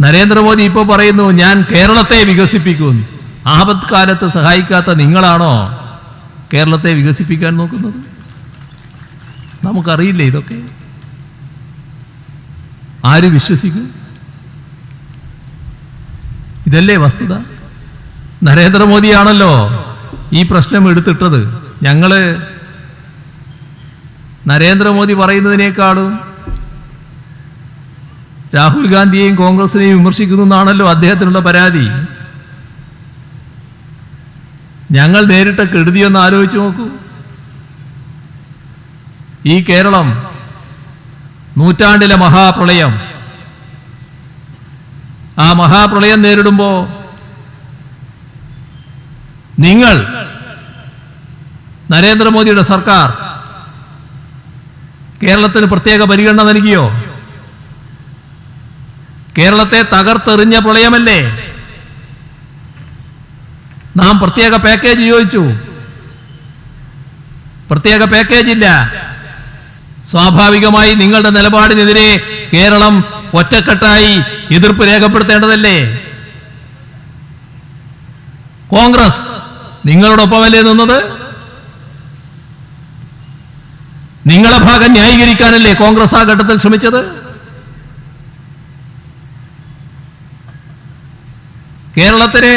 നരേന്ദ്രമോദി ഇപ്പോൾ പറയുന്നു ഞാൻ കേരളത്തെ വികസിപ്പിക്കും ആപത് കാലത്ത് സഹായിക്കാത്ത നിങ്ങളാണോ കേരളത്തെ വികസിപ്പിക്കാൻ നോക്കുന്നത്? നമുക്കറിയില്ലേ ഇതൊക്കെ? ആര് വിശ്വസിക്കും? ഇതല്ലേ വസ്തുത? നരേന്ദ്രമോദിയാണല്ലോ ഈ പ്രശ്നം എടുത്തിട്ടത്. ഞങ്ങൾ നരേന്ദ്രമോദി പറയുന്നതിനേക്കാളും രാഹുൽ ഗാന്ധിയെയും കോൺഗ്രസിനെയും വിമർശിക്കുന്നു എന്നാണല്ലോ അദ്ദേഹത്തിനുള്ള പരാതി. ഞങ്ങൾ നേരിട്ട കെടുതിയൊന്ന് ആലോചിച്ച് നോക്കൂ. ഈ കേരളം നൂറ്റാണ്ടിലെ മഹാപ്രളയം. ആ മഹാപ്രളയം നേരിടുമ്പോൾ നിങ്ങൾ നരേന്ദ്രമോദിയുടെ സർക്കാർ കേരളത്തിന് പ്രത്യേക പരിഗണന നൽകിയോ? കേരളത്തെ തകർത്തെറിഞ്ഞ പ്രളയമല്ലേ? നാം പ്രത്യേക പാക്കേജ് ചോദിച്ചു. പ്രത്യേക പാക്കേജ് ഇല്ല. സ്വാഭാവികമായി നിങ്ങളുടെ നിലപാടിനെതിരെ കേരളം ഒറ്റക്കെട്ടായി എതിർപ്പ് രേഖപ്പെടുത്തേണ്ടതല്ലേ? കോൺഗ്രസ് നിങ്ങളോടൊപ്പമല്ലേ നിന്നത്? നിങ്ങളെ ഭാഗം ന്യായീകരിക്കാനല്ലേ കോൺഗ്രസ് ആ ഘട്ടത്തിൽ ശ്രമിച്ചത്? കേരളത്തിന്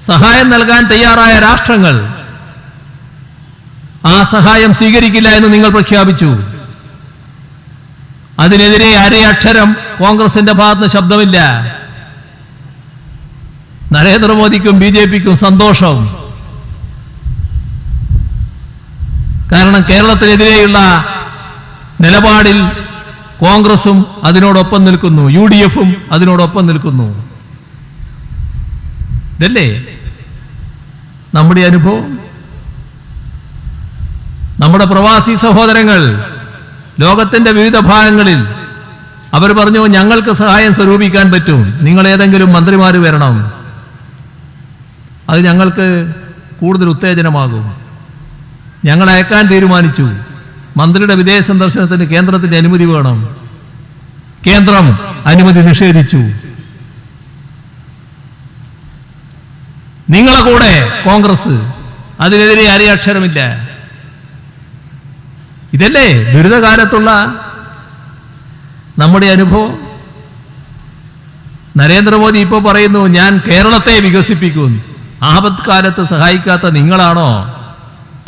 സഹായം നൽകാൻ തയ്യാറായ രാഷ്ട്രങ്ങൾ ആ സഹായം സ്വീകരിക്കില്ല എന്ന് നിങ്ങൾ പ്രഖ്യാപിച്ചു. അതിനെതിരെ അരയക്ഷരം കോൺഗ്രസിന്റെ ഭാഗത്ത് ശബ്ദമില്ല. നരേന്ദ്രമോദിക്കും ബി ജെ പിക്കും സന്തോഷം. കാരണം കേരളത്തിനെതിരെയുള്ള നിലപാടിൽ കോൺഗ്രസും അതിനോടൊപ്പം നിൽക്കുന്നു യു ഡി എഫും അതിനോടൊപ്പം നിൽക്കുന്നു. ഇതല്ലേ? നമ്മുടെ അനുഭവം? നമ്മുടെ പ്രവാസി സഹോദരങ്ങൾ ലോകത്തിന്റെ വിവിധ ഭാഗങ്ങളിൽ അവർ പറഞ്ഞു ഞങ്ങൾക്ക് സഹായം സ്വരൂപിക്കാൻ പറ്റും. നിങ്ങൾ ഏതെങ്കിലും മന്ത്രിമാർ വരണം. അത് ഞങ്ങൾക്ക് കൂടുതൽ ഉത്തേജനമാകും. ഞങ്ങൾ അയക്കാൻ തീരുമാനിച്ചു. മന്ത്രിയുടെ വിദേശ സന്ദർശനത്തിന് കേന്ദ്രത്തിന്റെ അനുമതി വേണം. കേന്ദ്രം അനുമതി നിഷേധിച്ചു. നിങ്ങളെ കൂടെ കോൺഗ്രസ് അതിനെതിരെ അരയക്ഷരമില്ല ഇതല്ലേ ദുരിതകാലത്തുള്ള നമ്മുടെ അനുഭവം? നരേന്ദ്രമോദി ഇപ്പോൾ പറയുന്നു ഞാൻ കേരളത്തെ വികസിപ്പിക്കും. ആപത്കാലത്ത് സഹായിക്കാത്ത നിങ്ങളാണോ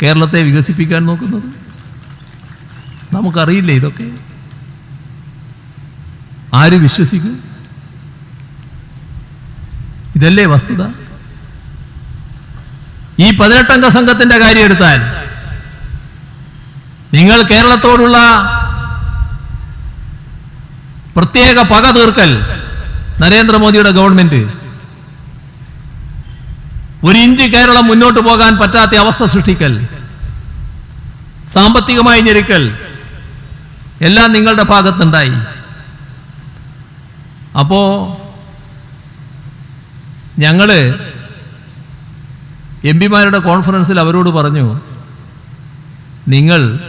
കേരളത്തെ വികസിപ്പിക്കാൻ നോക്കുന്നത്? നമുക്കറിയില്ലേ ഇതൊക്കെ? ആര് വിശ്വസിക്കും? ഇതല്ലേ വസ്തുത? ഈ പതിനെട്ടംഗ സംഘത്തിന്റെ കാര്യം എടുത്താൽ നിങ്ങൾ കേരളത്തോടുള്ള പ്രത്യേക പക തീർക്കൽ നരേന്ദ്രമോദിയുടെ ഗവൺമെന്റ് ഒരു ഇഞ്ച് കേരളം മുന്നോട്ട് പോകാൻ പറ്റാത്ത അവസ്ഥ സൃഷ്ടിക്കൽ സാമ്പത്തികമായി ഞെരുക്കൽ എല്ലാം നിങ്ങളുടെ ഭാഗത്തുണ്ടായി. അപ്പോ ഞങ്ങൾ എം പിമാരുടെ കോൺഫറൻസിൽ അവരോട് പറഞ്ഞു നിങ്ങൾ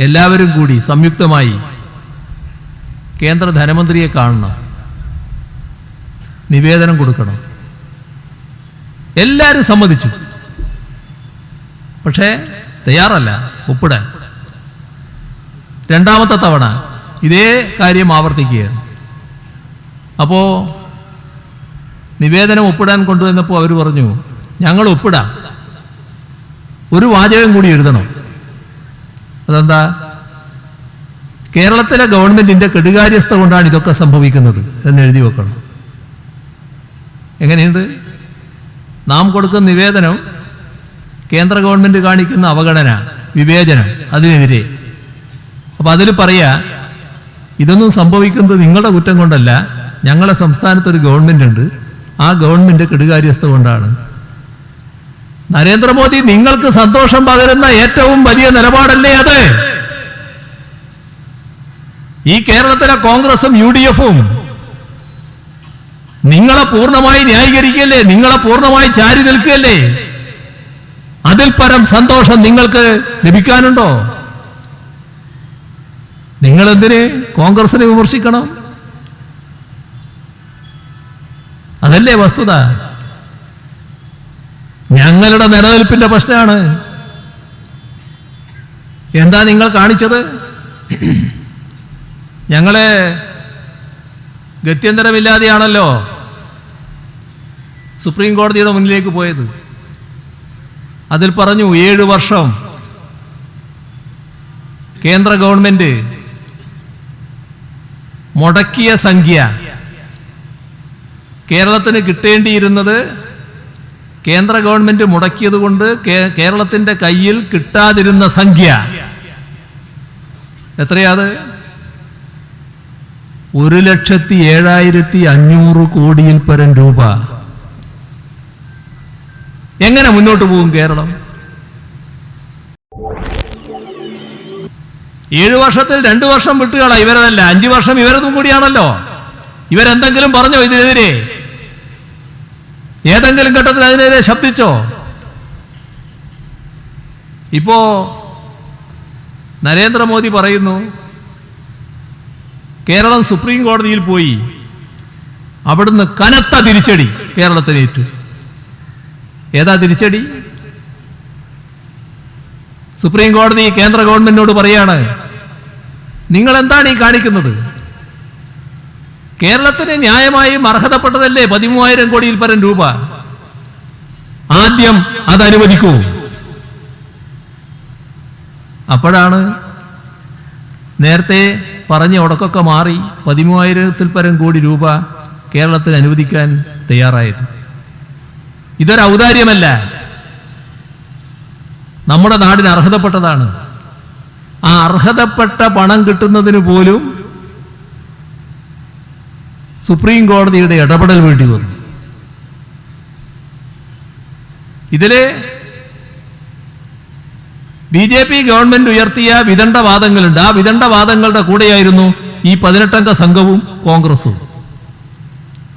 എല്ലാവരും കൂടി സംയുക്തമായി കേന്ദ്ര ധനമന്ത്രിയെ കാണണം. നിവേദനം കൊടുക്കണം. എല്ലാവരും സമ്മതിച്ചു. പക്ഷേ തയ്യാറല്ല ഒപ്പിടാൻ. രണ്ടാമത്തെ തവണ ഇതേ കാര്യം ആവർത്തിക്കുകയാണ്. അപ്പോൾ നിവേദനം ഒപ്പിടാൻ കൊണ്ടുവന്നപ്പോൾ അവർ പറഞ്ഞു ഞങ്ങൾ ഒപ്പിടാം. ഒരു വാചകം കൂടി എഴുതണം. അതെന്താ? കേരളത്തിലെ ഗവൺമെന്റിന്റെ കെടുകാര്യസ്ഥ കൊണ്ടാണ് ഇതൊക്കെ സംഭവിക്കുന്നത് എന്ന് എഴുതി വെക്കണം. എങ്ങനെയുണ്ട്? നാം കൊടുക്കുന്ന നിവേദനം കേന്ദ്ര ഗവൺമെന്റ് കാണിക്കുന്ന അവഗണന വിവേചനം അതിനെതിരെ. അപ്പൊ അതിൽ പറയാ ഇതൊന്നും സംഭവിക്കുന്നത് നിങ്ങളുടെ കുറ്റം കൊണ്ടല്ല ഞങ്ങളുടെ സംസ്ഥാനത്ത് ഒരു ഗവൺമെന്റ് ഉണ്ട്. ആ ഗവൺമെന്റ് കെടുകാര്യസ്ഥ കൊണ്ടാണ്. നരേന്ദ്രമോദി നിങ്ങൾക്ക് സന്തോഷം പകരുന്ന ഏറ്റവും വലിയ നിലപാടല്ലേ അത്? ഈ കേരളത്തിലെ കോൺഗ്രസും യു ഡി എഫും നിങ്ങളെ പൂർണമായി ന്യായീകരിക്കല്ലേ നിങ്ങളെ പൂർണമായി ചാരി നിൽക്കുകയല്ലേ? അതിൽ പരം സന്തോഷം നിങ്ങൾക്ക് ലഭിക്കാനുണ്ടോ? നിങ്ങളെന്തിന് കോൺഗ്രസിനെ വിമർശിക്കണം? അതല്ലേ വസ്തുത. ഞങ്ങളുടെ നിലനിൽപ്പിന്റെ പ്രശ്നമാണ്. എന്താ നിങ്ങൾ കാണിച്ചത്? ഞങ്ങളെ ഗത്യന്തരമില്ലാതെയാണല്ലോ സുപ്രീം കോടതിയുടെ മുന്നിലേക്ക് പോയത്. അതിൽ പറഞ്ഞു ഏഴ് വർഷം കേന്ദ്ര ഗവൺമെന്റ് മുടക്കിയ സംഖ്യ. കേരളത്തിന് കിട്ടേണ്ടിയിരുന്നത് കേന്ദ്ര ഗവൺമെന്റ് മുടക്കിയത് കൊണ്ട് കേരളത്തിന്റെ കയ്യിൽ കിട്ടാതിരുന്ന സംഖ്യ. എത്രയാത്? ഒരു ലക്ഷത്തി ഏഴായിരത്തി അഞ്ഞൂറ് കോടിയിൽ പരം രൂപ. എങ്ങനെ മുന്നോട്ട് പോകും കേരളം? ഏഴു വർഷത്തിൽ രണ്ടു വർഷം വിട്ടുകള ഇവരതല്ല. അഞ്ചു വർഷം ഇവരതും കൂടിയാണല്ലോ. ഇവരെന്തെങ്കിലും പറഞ്ഞോ ഇതിനെതിരെ? ഏതെങ്കിലും ഘട്ടത്തിൽ അതിനെതിരെ ശബ്ദിച്ചോ? ഇപ്പോ നരേന്ദ്രമോദി പറയുന്നു കേരളം സുപ്രീം കോടതിയിൽ പോയി അവിടുന്ന് കനത്ത തിരിച്ചടി കേരളത്തിനേറ്റു ഏതാ തിരിച്ചടി? സുപ്രീം കോടതി കേന്ദ്ര ഗവൺമെന്റിനോട് പറയാണ് നിങ്ങൾ എന്താണ് ഈ കാണിക്കുന്നത്? കേരളത്തിന് ന്യായമായും അർഹതപ്പെട്ടതല്ലേ പതിമൂവായിരം കോടിയിൽ പരം രൂപ? ആദ്യം അത് അനുവദിക്കൂ. അപ്പോഴാണ് നേരത്തെ പറഞ്ഞ ഉടക്കൊക്കെ മാറി പതിമൂവായിരത്തിൽ പരം കോടി രൂപ കേരളത്തിന് അനുവദിക്കാൻ തയ്യാറായത്. ഇതൊരു ഔദാര്യമല്ല നമ്മുടെ നാടിന് അർഹതപ്പെട്ടതാണ്. ആ അർഹതപ്പെട്ട പണം കിട്ടുന്നതിന് പോലും സുപ്രീം കോടതിയുടെ ഇടപെടൽ വേണ്ടി വന്നു. ഇതിൽ ബി ജെ പി ഗവൺമെന്റ് ഉയർത്തിയ വിദണ്ഡവാദങ്ങളുണ്ട്. ആ വിദണ്ഡവാദങ്ങളുടെ കൂടെയായിരുന്നു ഈ പതിനെട്ടംഗ സംഘവും കോൺഗ്രസും.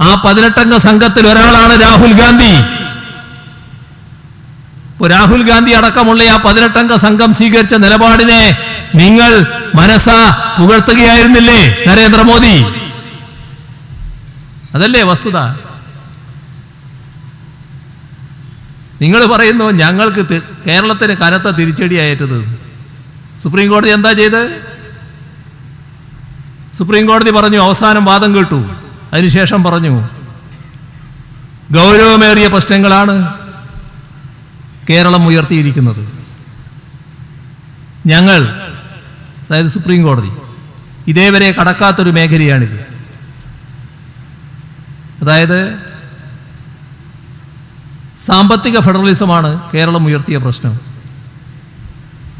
ആ പതിനെട്ടംഗ സംഘത്തിൽ ഒരാളാണ് രാഹുൽ ഗാന്ധി. രാഹുൽ ഗാന്ധി അടക്കമുള്ള ആ പതിനെട്ടംഗ സംഘം സ്വീകരിച്ച നിലപാടിനെ നിങ്ങൾ മനസ്സാ പുകഴ്ത്തുകയായിരുന്നില്ലേ നരേന്ദ്രമോദി? അതല്ലേ വസ്തുത? നിങ്ങൾ പറയുന്നു ഞങ്ങൾക്ക് കേരളത്തിന് കനത്ത തിരിച്ചടിയായിട്ടത്. സുപ്രീം കോടതി എന്താ ചെയ്ത് സുപ്രീം കോടതി പറഞ്ഞു അവസാനം വാദം കേട്ടു. അതിനുശേഷം പറഞ്ഞു ഗൗരവമേറിയ പ്രശ്നങ്ങളാണ് കേരളം ഉയർത്തിയിരിക്കുന്നത്. ഞങ്ങൾ അതായത് സുപ്രീം കോടതി. ഇതേവരെ കടക്കാത്തൊരു മേഖലയാണിത്. അതായത് സാമ്പത്തിക ഫെഡറലിസമാണ് കേരളം ഉയർത്തിയ പ്രശ്നം.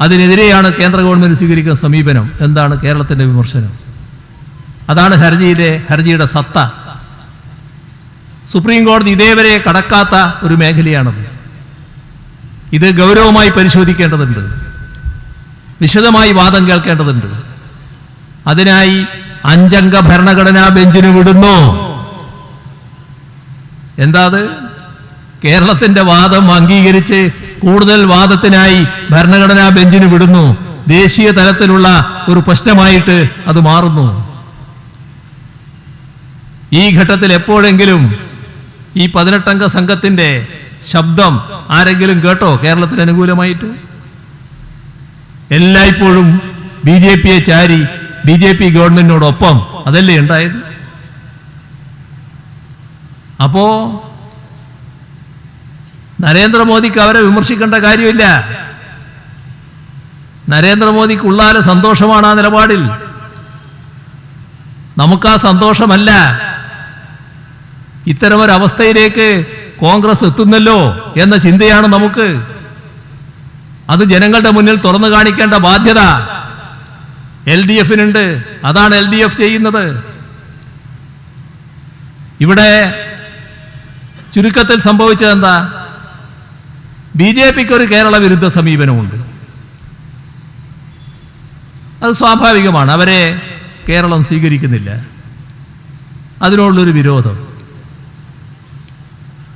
അതിനെതിരെയാണ് കേന്ദ്ര ഗവൺമെന്റ് സ്വീകരിക്കുന്ന സമീപനം. എന്താണ് കേരളത്തിന്റെ വിമർശനം? അതാണ് ഹർജിയിലെ ഹർജിയുടെ സത്ത. സുപ്രീം കോടതി ഇതേവരെ കടക്കാത്ത ഒരു മേഖലയാണത്. ഇത് ഗൗരവമായി പരിശോധിക്കേണ്ടതുണ്ട്. വിശദമായി വാദം കേൾക്കേണ്ടതുണ്ട്. അതിനായി അഞ്ചംഗ ഭരണഘടനാ ബെഞ്ചിന് വിടുന്നു. എന്താ അത്? കേരളത്തിന്റെ വാദം അംഗീകരിച്ച് കൂടുതൽ വാദത്തിനായി ഭരണഘടനാ ബെഞ്ചിന് വിടുന്നു. ദേശീയ തലത്തിലുള്ള ഒരു പ്രശ്നമായിട്ട് അത് മാറുന്നു. ഈ ഘട്ടത്തിൽ എപ്പോഴെങ്കിലും ഈ പതിനെട്ടംഗ സംഘത്തിന്റെ ശബ്ദം ആരെങ്കിലും കേട്ടോ? കേരളത്തിന് അനുകൂലമായിട്ട്? എല്ലായ്പ്പോഴും ബി ജെ പിയെ ചാരി ബി ജെ പി ഗവൺമെന്റിനോടൊപ്പം അതല്ലേ ഉണ്ടായത്? അപ്പോ നരേന്ദ്രമോദിക്ക് അവരെ വിമർശിക്കേണ്ട കാര്യമില്ല. നരേന്ദ്രമോദിക്ക് ഉള്ളാലെ സന്തോഷമാണ് ആ നിലപാടിൽ. നമുക്ക് ആ സന്തോഷമല്ല. ഇത്തരമൊരവസ്ഥയിലേക്ക് കോൺഗ്രസ് എത്തുന്നല്ലോ എന്ന ചിന്തയാണ് നമുക്ക്. അത് ജനങ്ങളുടെ മുന്നിൽ തുറന്നു കാണിക്കേണ്ട ബാധ്യത എൽ ഡി എഫിനുണ്ട്. അതാണ് എൽ ഡി എഫ് ചെയ്യുന്നത്. ഇവിടെ ചുരുക്കത്തിൽ സംഭവിച്ചത് എന്താ? ബി ജെ പിക്ക് ഒരു കേരള വിരുദ്ധ സമീപനമുണ്ട്. അത് സ്വാഭാവികമാണ്. അവരെ കേരളം സ്വീകരിക്കുന്നില്ല. അതിനോടുള്ളൊരു വിരോധം.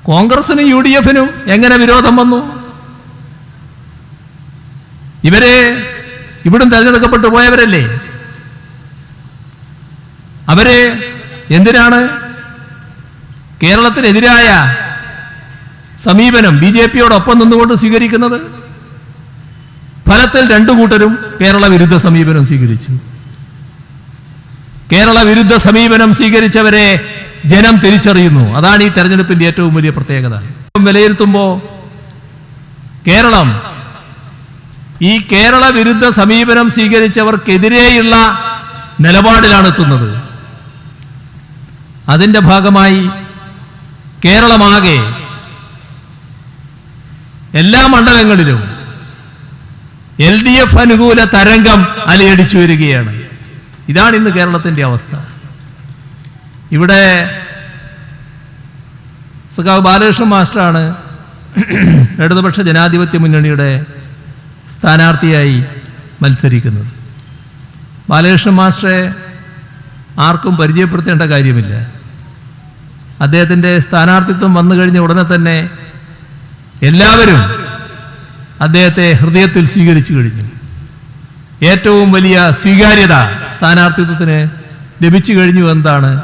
കോൺഗ്രസിനും യു ഡി എഫിനും എങ്ങനെ വിരോധം വന്നു? ഇവരെ ഇവിടും തെരഞ്ഞെടുക്കപ്പെട്ടു പോയവരല്ലേ? അവർ എന്തിനാണ് കേരളത്തിനെതിരായ സമീപനം ബി ജെ പിയോടൊപ്പം നിന്നുകൊണ്ട് സ്വീകരിക്കുന്നത്? ഫലത്തിൽ രണ്ടു കൂട്ടരും കേരള വിരുദ്ധ സമീപനം സ്വീകരിച്ചു. കേരള വിരുദ്ധ സമീപനം സ്വീകരിച്ചവരെ ജനം തിരിച്ചറിയുന്നു. അതാണ് ഈ തെരഞ്ഞെടുപ്പിന്റെ ഏറ്റവും വലിയ പ്രത്യേകത. വിലയിരുത്തുമ്പോൾ കേരളം ഈ കേരള വിരുദ്ധ സമീപനം സ്വീകരിച്ചവർക്കെതിരെയുള്ള നിലപാടിലാണ് എത്തുന്നത് അതിന്റെ ഭാഗമായി കേരളമാകെ എല്ലാ മണ്ഡലങ്ങളിലും എൽ ഡി എഫ് അനുകൂല തരംഗം അലയടിച്ചു വരികയാണ്. ഇതാണ് ഇന്ന് കേരളത്തിന്റെ അവസ്ഥ. ഇവിടെ സഖാവ് ബാലകൃഷ്ണൻ മാസ്റ്ററാണ് ഇടതുപക്ഷ ജനാധിപത്യ മുന്നണിയുടെ സ്ഥാനാർത്ഥിയായി മത്സരിക്കുന്നത്. ബാലകൃഷ്ണൻ മാസ്റ്ററെ ആർക്കും പരിചയപ്പെടുത്തേണ്ട കാര്യമില്ല. അദ്ദേഹത്തിന്റെ സ്ഥാനാർത്ഥിത്വം വന്നു കഴിഞ്ഞ ഉടനെ തന്നെ എല്ലാവരും അദ്ദേഹത്തെ ഹൃദയത്തിൽ സ്വീകരിച്ചു കഴിഞ്ഞു. ഏറ്റവും വലിയ സ്വീകാര്യത സ്ഥാനാർത്ഥിത്വത്തിന് ലഭിച്ചു കഴിഞ്ഞു എന്താണ്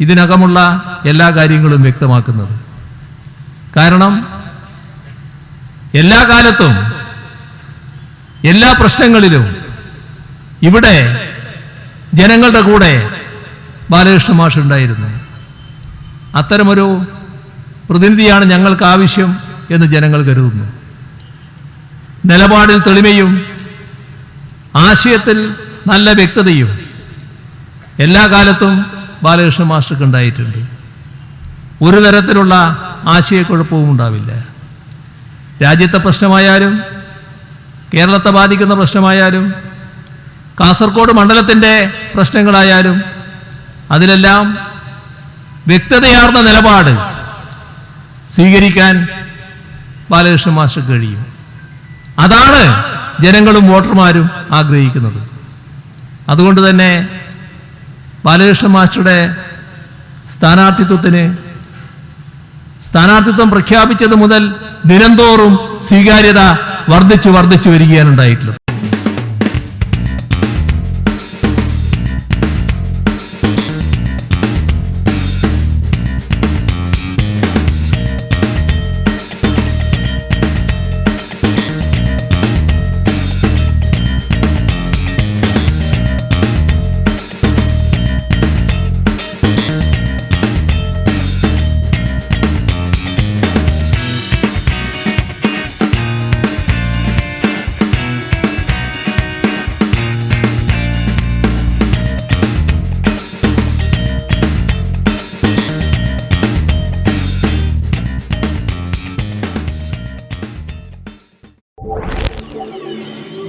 ഇതിനകമുള്ള എല്ലാ കാര്യങ്ങളും വ്യക്തമാക്കുന്നത്. കാരണം എല്ലാ കാലത്തും എല്ലാ പ്രശ്നങ്ങളിലും ഇവിടെ ജനങ്ങളുടെ കൂടെ ബാലകൃഷ്ണ മാഷ് ഉണ്ടായിരുന്നു. അത്തരമൊരു പ്രതിനിധിയാണ് ഞങ്ങൾക്ക് ആവശ്യം എന്ന് ജനങ്ങൾ കരുതുന്നു. നിലപാടിൽ തെളിമയും ആശയത്തിൽ നല്ല വ്യക്തതയും എല്ലാ കാലത്തും ബാലകൃഷ്ണ മാസ്റ്റർക്ക് ഉണ്ടായിട്ടുണ്ട്. ഒരു തരത്തിലുള്ള ആശയക്കുഴപ്പവും ഉണ്ടാവില്ല. രാജ്യത്തെ പ്രശ്നമായാലും കേരളത്തെ ബാധിക്കുന്ന പ്രശ്നമായാലും കാസർഗോഡ് മണ്ഡലത്തിന്റെ പ്രശ്നങ്ങളായാലും അതിലെല്ലാം വ്യക്തതയാർന്ന നിലപാട് സ്വീകരിക്കാൻ ബാലകൃഷ്ണ മാസ്റ്റർ കഴിയും. അതാണ് ജനങ്ങളും വോട്ടർമാരും ആഗ്രഹിക്കുന്നത്. അതുകൊണ്ട് തന്നെ ബാലകൃഷ്ണ മാസ്റ്ററുടെ സ്ഥാനാർത്ഥിത്വത്തിന് സ്ഥാനാർത്ഥിത്വം പ്രഖ്യാപിച്ചത് മുതൽ ദിനംതോറും സ്വീകാര്യത വർദ്ധിച്ചു വർദ്ധിച്ചു വരികയാണ് ഉണ്ടായിട്ടുള്ളത്.